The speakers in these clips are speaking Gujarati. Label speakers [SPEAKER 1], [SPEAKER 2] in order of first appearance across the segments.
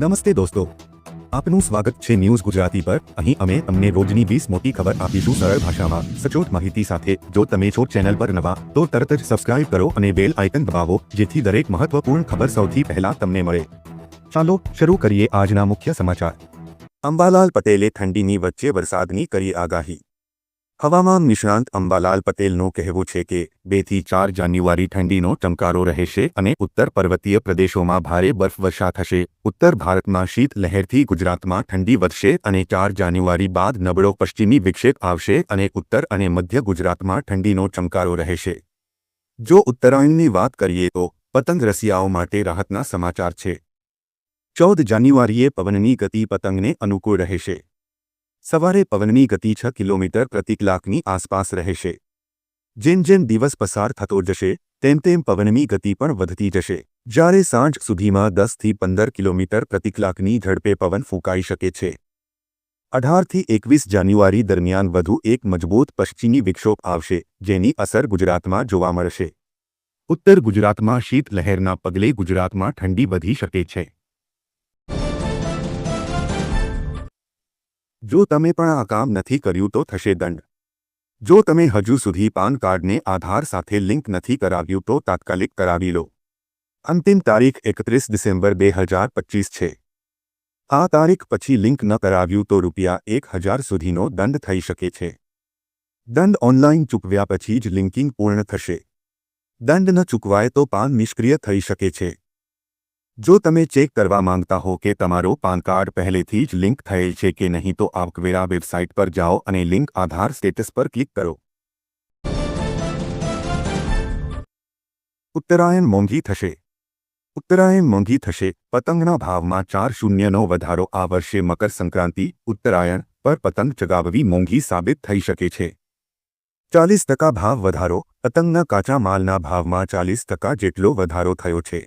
[SPEAKER 1] નમસ્તે દોસ્તો. આપનું સ્વાગત છે ન્યૂઝ ગુજરાતી પર. અહીં અમે તમને રોજની વીસ મોટી ખબર આપીશું સરળ ભાષામાં. સચોટ માહિતી સાથે જો તમે છો ચેનલ પર નવા, તો તરત જ સબસ્ક્રાઇબ કરો અને બેલ આઇકન દબાવો, જેથી દરેક મહત્વપૂર્ણ ખબર સૌથી પહેલા તમને મળે. ચાલો શરૂ કરીએ આજના મુખ્ય સમાચાર. અંબાલાલ પટેલે ઠંડીની વચ્ચે વરસાદની કરી આગાહી. હવામાન નિષ્ણાંત અંબાલાલ પટેલનું કહેવું છે કે બેથી ચાર જાન્યુઆરી ઠંડીનો ચમકારો રહેશે અને ઉત્તર પર્વતીય પ્રદેશોમાં ભારે બરફવર્ષા થશે. ઉત્તર ભારતમાં શીતલહેરથી ગુજરાતમાં ઠંડી વધશે અને ચાર જાન્યુઆરી બાદ નબળો પશ્ચિમી વિક્ષેપ આવશે અને ઉત્તર અને મધ્ય ગુજરાતમાં ઠંડીનો ચમકારો રહેશે. જો ઉત્તરાયણની વાત કરીએ તો, પતંગ રસિયાઓ માટે રાહતના સમાચાર છે. ચૌદ જાન્યુઆરીએ પવનની ગતિ પતંગને અનુકૂળ રહેશે. સવારે પવનની ગતિ છ કિલોમીટર પ્રતિ કલાકની આસપાસ રહેશે. જેમ જેમ દિવસ પસાર થતો જશે, તેમ તેમ પવનની ગતિ પણ વધતી જશે. જ્યારે સાંજ સુધીમાં દસથી પંદર કિલોમીટર પ્રતિ કલાકની ઝડપે પવન ફૂંકાઈ શકે છે. અઢારથી એકવીસ જાન્યુઆરી દરમિયાન વધુ એક મજબૂત પશ્ચિમી વિક્ષોભ આવશે, જેની અસર ગુજરાતમાં જોવા મળશે. ઉત્તર ગુજરાતમાં શીતલહેરના પગલે ગુજરાતમાં ઠંડી વધી શકે છે. જો તમે પણ આ કામ નથી કર્યું તો થશે દંડ. જો તમે હજુ સુધી પાન કાર્ડને આધાર સાથે લિંક નથી કરાવ્યું તો તાત્કાલિક કરાવી લો. અંતિમ તારીખ એકત્રીસ ડિસેમ્બર બે હજાર પચીસ છે. આ તારીખ પછી લિંક ન કરાવ્યું તો રૂપિયા એક હજાર સુધીનો દંડ થઈ શકે છે. દંડ ઓનલાઈન ચૂકવ્યા પછી જ લિંકિંગ પૂર્ણ થશે. દંડ ન ચૂકવાય તો પાન નિષ્ક્રિય થઈ શકે છે. જો તમે ચેક કરવા માંગતા હો કે તમારો પાન કાર્ડ પહેલેથી જ લિંક થયેલ છે કે નહીં તો આવકવેરા વેબસાઇટ પર જાઓ અને લિંક આધાર સ્ટેટસ પર ક્લિક કરો. ઉત્તરાયણ મોંઘી થશે. ઉત્તરાયણ મોંઘી થશે. પતંગના ભાવમાં ચાર શૂન્યનો વધારો આ વર્ષે મકર સંક્રાંતિ, ઉત્તરાયણ, પર પતંગ ચગાવવી મોંઘી સાબિત થઈ શકે છે. ચાલીસ ટકા ભાવ વધારો. પતંગના કાચા માલના ભાવમાં ચાલીસ ટકા જેટલો વધારો થયો છે.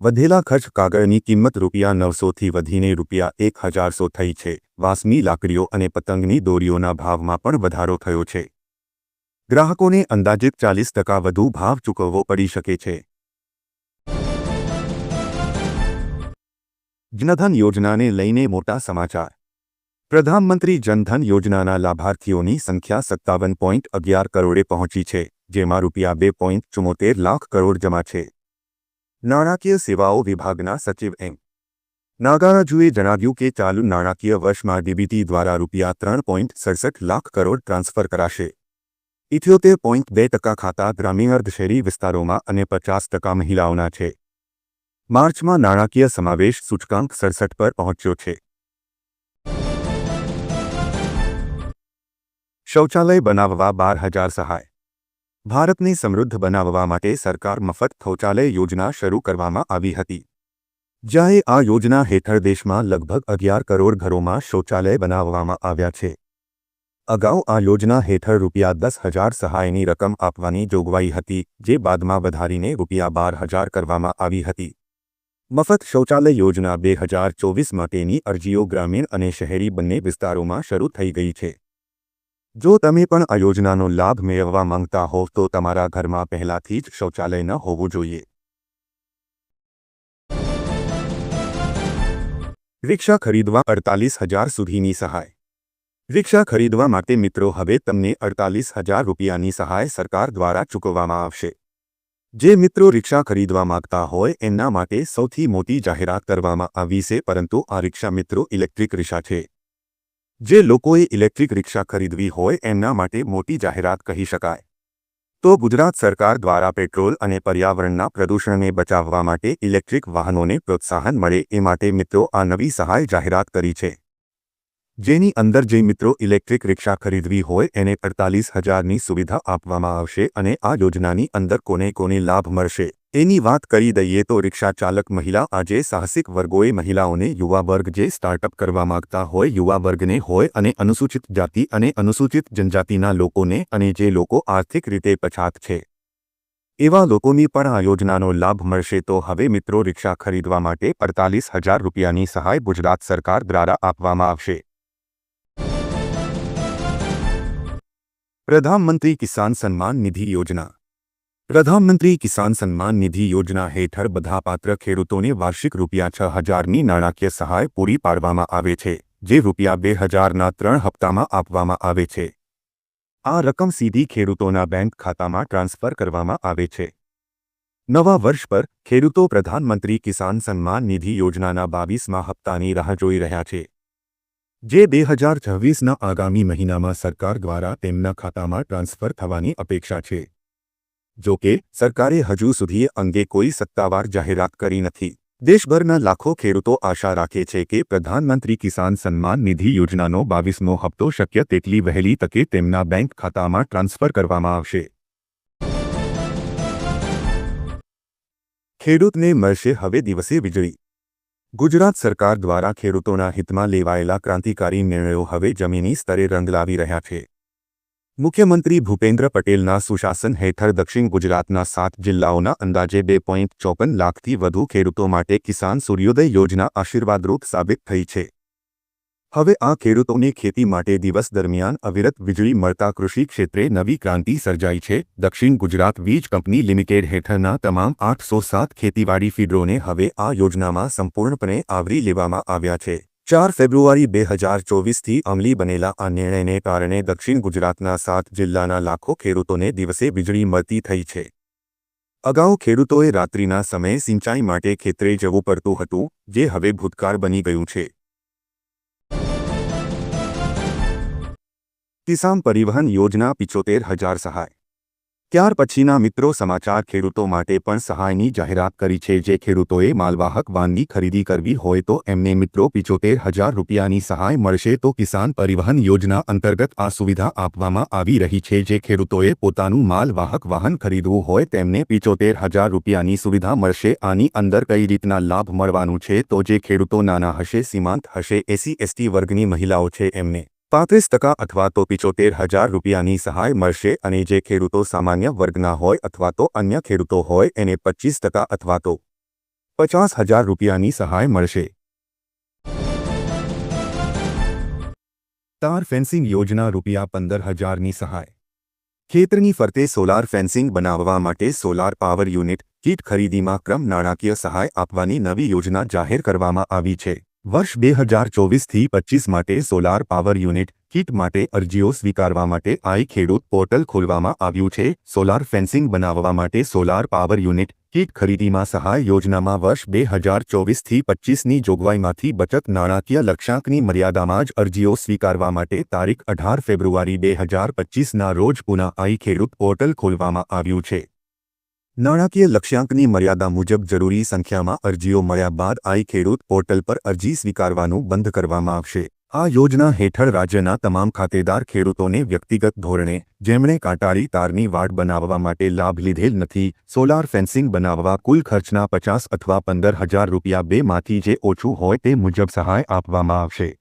[SPEAKER 1] વધેલા ખર્ચ કાગળની કિંમત રૂપિયા નવસોથી વધીને રૂપિયા એક હજારસો થઈ છે. વાસમી લાકડીઓ અને પતંગની દોરીઓના ભાવમાં પણ વધારો થયો છે. ગ્રાહકોને અંદાજિત ચાલીસ ટકા વધુ ભાવ ચૂકવવો પડી શકે છે. જનધન યોજનાને લઈને મોટા સમાચાર. પ્રધાનમંત્રી જનધન યોજનાના લાભાર્થીઓની સંખ્યા સત્તાવન પોઈન્ટ અગિયાર કરોડે પહોંચી છે, જેમાં રૂપિયા બે પોઈન્ટ ચુમ્મોતેર લાખ કરોડ જમા છે. નાણાકીય સેવાઓ વિભાગના સચિવ એમ. નાગારાજુએ જણાવ્યું કે ચાલુ નાણાકીય વર્ષમાં ડીબીટી દ્વારા રૂપિયા ત્રણ પોઈન્ટ સડસઠ લાખ કરોડ ટ્રાન્સફર કરાશે. ઇથ્યોતેર પોઈન્ટ બે ટકા ખાતા ગ્રામીણ અર્ધશહેરી વિસ્તારોમાં અને પચાસ ટકા મહિલાઓના છે. માર્ચમાં નાણાકીય સમાવેશ સૂચકાંક સડસઠ પર પહોંચ્યો છે. શૌચાલય બનાવવા બાર હજાર સહાય. ભારતને સમૃદ્ધ બનાવવા માટે સરકાર મફત શૌચાલય યોજના શરૂ કરવામાં આવી હતી. જ્યારે આ યોજના હેઠળ દેશમાં લગભગ અગિયાર કરોડ ઘરોમાં શૌચાલય બનાવવામાં આવ્યા છે. અગાઉ આ યોજના હેઠળ રૂપિયા દસ હજાર સહાયની રકમ આપવાની જોગવાઈ હતી, જે બાદમાં વધારીને રૂપિયા બાર હજાર કરવામાં આવી હતી. મફત શૌચાલય યોજના બે હજાર ચોવીસ માટેની અરજીઓ ગ્રામીણ અને શહેરી બંને વિસ્તારોમાં શરૂ થઈ ગઈ છે. જો તમે પણ આ યોજનાનો લાભ મેળવવા માંગતા હોવ તો તમારા ઘરમાં પહેલાથી જ શૌચાલય ન હોવું જોઈએ. રિક્ષા ખરીદવા અડતાલીસ હજાર સુધીની સહાય. રિક્ષા ખરીદવા માટે મિત્રો, હવે તમને અડતાલીસ હજાર રૂપિયાની સહાય સરકાર દ્વારા ચૂકવવામાં આવશે. જે મિત્રો રિક્ષા ખરીદવા માંગતા હોય, એમના માટે સૌથી મોટી જાહેરાત કરવામાં આવી છે, પરંતુ આ રિક્ષા મિત્રો ઇલેક્ટ્રિક રિક્ષા છે. જે લોકોએ ઇલેક્ટ્રિક રિક્ષા ખરીદવી હોય એમના માટે મોટી જાહેરાત કહી શકાય. તો ગુજરાત સરકાર દ્વારા પેટ્રોલ અને પર્યાવરણના પ્રદૂષણને બચાવવા માટે ઇલેક્ટ્રિક વાહનોને પ્રોત્સાહન મળે એ માટે મિત્રો આ નવી સહાય જાહેરાત કરી છે. જેની અંદર જે મિત્રો ઇલેક્ટ્રિક રિક્ષા ખરીદવી હોય એને અડતાલીસ હજારની સુવિધા આપવામાં આવશે અને આ યોજનાની અંદર કોને કોને લાભ મળશે? એની વાત કરી દઈએ તો રિક્ષા ચાલક મહિલા આજે સાહસિક વર્ગોએ મહિલાઓને યુવા વર્ગ જે સ્ટાર્ટઅપ કરવા માંગતા હોય, યુવા વર્ગને હોય અને અનુસૂચિત જાતિ અને અનુસૂચિત જનજાતિના લોકોને અને જે લોકો આર્થિક રીતે પછાત છે. એવા લોકોની પણ આ યોજનાનો લાભ મળશે તો હવે મિત્રો રિક્ષા ખરીદવા માટે અડતાલીસ હજાર રૂપિયાની સહાય ગુજરાત સરકાર દ્વારા આપવામાં આવશે. પ્રધાનમંત્રી કિસાન સન્માન નિધિ યોજના. પ્રધાનમંત્રી કિસાન સન્માન નિધિ યોજના હેઠળ બધા પાત્ર ખેડૂતોને વાર્ષિક રૂપિયા છ હજારની નાણાકીય સહાય પૂરી પાડવામાં આવે છે, જે રૂપિયા બે હજારના ત્રણ હપ્તામાં આપવામાં આવે છે. આ રકમ સીધી ખેડૂતોના બેંક ખાતામાં ટ્રાન્સફર કરવામાં આવે છે. નવા વર્ષ પર ખેડૂતો પ્રધાનમંત્રી કિસાન સન્માન નિધિ યોજનાના બાવીસમાં હપ્તાની રાહ જોઈ રહ્યા છે. જે બે હજાર છવ્વીસના આગામી મહિનામાં સરકાર દ્વારા તેમના ખાતામાં ટ્રાન્સફર થવાની અપેક્ષા છે. જો કે, સરકારે હજુ સુધી અંગે કોઈ સત્તાવાર જાહેરાત કરી નથી. દેશભરના લાખો ખેડૂતો આશા રાખે છે કે પ્રધાનમંત્રી કિસાન સન્માન નિધિ યોજનાનો બાવીસમો હપ્તો શક્ય તેટલી વહેલી તકે તેમના બેંક ખાતામાં ટ્રાન્સફર કરવામાં આવશે. ખેડૂતને મળશે હવે દિવસે વીજળી. ગુજરાત સરકાર દ્વારા ખેડૂતોના હિતમાં લેવાયેલા ક્રાંતિકારી નિર્ણયો હવે જમીની સ્તરે રંગ લાવી રહ્યા છે. મુખ્યમંત્રી ભૂપેન્દ્ર પટેલના સુશાસન હેઠળ દક્ષિણ ગુજરાતના સાત જિલ્લાઓના અંદાજે બે પોઈન્ટ ચોપન લાખથી વધુ ખેડૂતો માટે કિસાન સૂર્યોદય યોજના આશીર્વાદરૂપ સાબિત થઈ છે. હવે આ ખેડૂતોને ખેતી માટે દિવસ દરમિયાન અવિરત વીજળી મળતા કૃષિ ક્ષેત્રે નવી ક્રાંતિ સર્જાઈ છે. દક્ષિણ ગુજરાત વીજ કંપની લિમિટેડ હેઠળના તમામ આઠસો સાત ખેતીવાડી ફીડરોને હવે આ યોજનામાં સંપૂર્ણપણે આવરી લેવામાં આવ્યા છે. ચાર ફેબ્રુઆરી બે હજાર ચોવીસથી અમલી બનેલા આ નિર્ણયને કારણે દક્ષિણ ગુજરાતના સાત જિલ્લાના લાખો ખેડૂતોને દિવસે વીજળી મળતી થઈ છે. અગાઉ ખેડૂતોએ રાત્રિના સમયે સિંચાઈ માટે ખેતરે જવું પડતું હતું, જે હવે ભૂતકાળ બની ગયું છે. કિસાન પરિવહન યોજના પિચોતેર હજાર સહાય. ત્યાર પછીના મિત્રો સમાચાર ખેડૂતો માટે પણ સહાયની જાહેરાત કરી છે. જે ખેડૂતોએ માલવાહક વાનની ખરીદી કરવી હોય તો એમને મિત્રો પિચોતેર હજાર રૂપિયાની સહાય મળશે. તો કિસાન પરિવહન યોજના અંતર્ગત આ સુવિધા આપવામાં આવી રહી છે. જે ખેડૂતોએ પોતાનું માલવાહક વાહન ખરીદવું હોય તેમને પિચોતેર હજાર રૂપિયાની સુવિધા મળશે. આની અંદર કઈ રીતના લાભ મળવાનું છે? તો જે ખેડૂતો નાના હશે, સીમાંત હશે, એસી, એસટી વર્ગની મહિલાઓ છે એમને પાંત્રીસ ટકા અથવા તો પિચોતેર હજાર રૂપિયાની સહાય મળશે અને જે ખેડૂતો સામાન્ય વર્ગના હોય અથવા તો અન્ય ખેડૂતો હોય એને પચીસ ટકા અથવા તો પચાસ હજાર રૂપિયાની સહાય મળશે. તાર ફેન્સિંગ યોજના રૂપિયા પંદર હજારની સહાય. ખેતરની ફરતે સોલાર ફેન્સિંગ બનાવવા માટે સોલાર પાવર યુનિટ, કીટ ખરીદીમાં ક્રમ નાણાકીય સહાય આપવાની નવી યોજના જાહેર કરવામાં આવી છે. વર્ષ બે હજાર ચોવીસથી પચીસ માટે સોલાર પાવર યુનિટ કીટ માટે અરજીઓ સ્વીકારવા માટે આઈ ખેડૂત પોર્ટલ ખોલવામાં આવ્યું છે. સોલાર ફેન્સિંગ બનાવવા માટે સોલાર પાવર યુનિટ કીટ ખરીદીમાં સહાય યોજનામાં વર્ષ બે હજાર ચોવીસથી પચીસની જોગવાઈમાંથી બચત નાણાકીય લક્ષ્યાંકની મર્યાદામાં જ અરજીઓ સ્વીકારવા માટે તારીખ અઢાર ફેબ્રુઆરી બે હજાર પચીસના રોજ પુના આઈ ખેડૂત પોર્ટલ ખોલવામાં આવ્યું છે. નાણાકીય લક્ષ્યાંકની મર્યાદા મુજબ જરૂરી સંખ્યામાં અરજીઓ મળ્યા બાદ આઈ ખેડૂત પોર્ટલ પર અરજી સ્વીકારવાનું બંધ કરવામાં આવશે. આ યોજના હેઠળ રાજ્યના તમામ ખાતેદાર ખેડૂતોને વ્યક્તિગત ધોરણે જેમણે કાંટાળી તારની વાડ બનાવવા માટે લાભ લીધેલ નથી, સોલાર ફેન્સિંગ બનાવવા કુલ ખર્ચના પચાસ અથવા પંદર હજાર રૂપિયા બેમાંથી જે ઓછું હોય તે મુજબ સહાય આપવામાં આવશે.